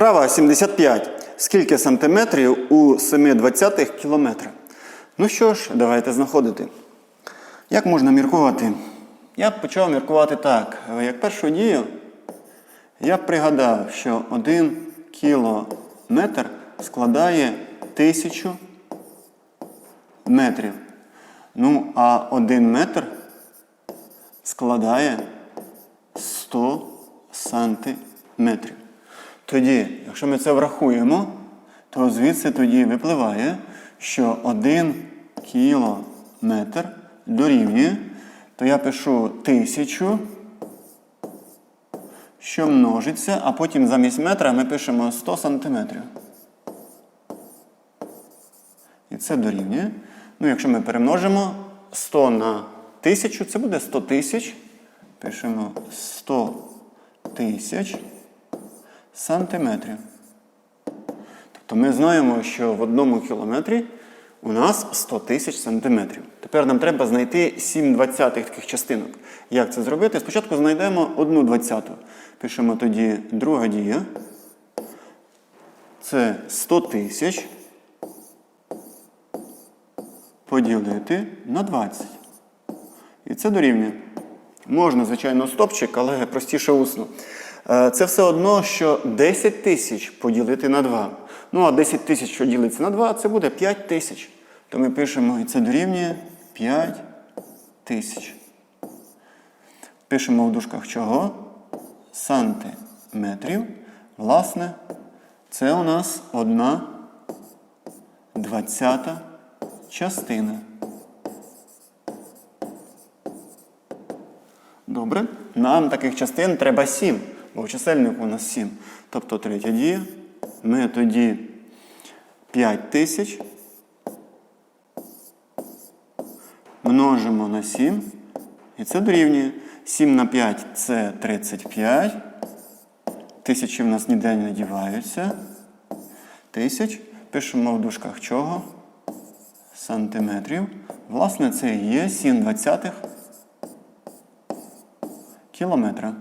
Вправа 75. Скільки сантиметрів у 7 двадцятих кілометра? Ну що ж, давайте знаходити. Як можна міркувати? Я почав міркувати так. Як першу дію, я пригадав, що 1 кілометр складає тисячу метрів. Ну, а 1 метр складає 100 сантиметрів. Тоді, якщо ми це врахуємо, то звідси тоді випливає, що 1 кілометр дорівнює, то я пишу тисячу, що множиться, а потім замість метра ми пишемо 100 сантиметрів. І це дорівнює. Ну, якщо ми перемножимо 100 на 1000, це буде 100 тисяч. Пишемо 100 тисяч сантиметрів. Тобто ми знаємо, що в одному кілометрі у нас 100 тисяч сантиметрів. Тепер нам треба знайти 7 двадцятих таких частинок. Як це зробити? Спочатку знайдемо одну двадцяту. Пишемо тоді друга дія. Це 100 тисяч поділити на 20. І це дорівнює. Можна, звичайно, стопчик, але простіше усно. Е, Це все одно, що 10 тисяч поділити на 2. Ну, а 10 тисяч, що ділиться на 2, це буде 5 тисяч. То ми пишемо, і це дорівнює 5 тисяч. Пишемо в дужках чого? Сантиметрів. Власне, це у нас одна двадцята частина. Добре. Нам таких частин треба 7, бо в чисельнику у нас 7. Тобто третя дія. Ми тоді 5 тисяч множимо на 7. І це дорівнює. 7 на 5 це 35. Тисячі в нас ніде не діваються. Тисяч. Пишемо в дужках чого? Сантиметрів. Власне, це і є 7 двадцятих кілометра.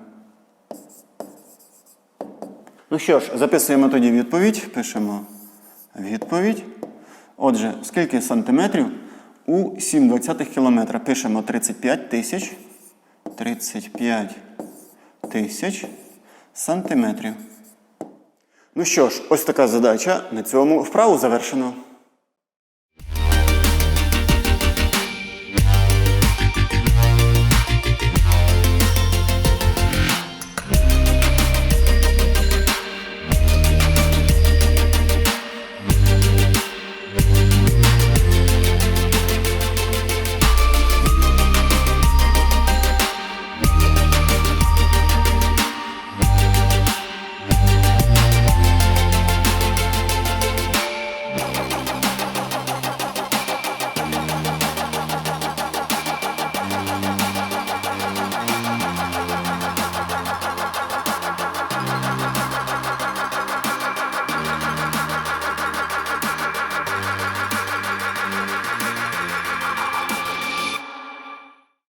Ну що ж, записуємо тоді відповідь. Пишемо відповідь. Отже, скільки сантиметрів у 7 двадцятих кілометра? Пишемо 35 тисяч. 35 тисяч сантиметрів. Ну що ж, ось така задача. На цьому вправу завершено.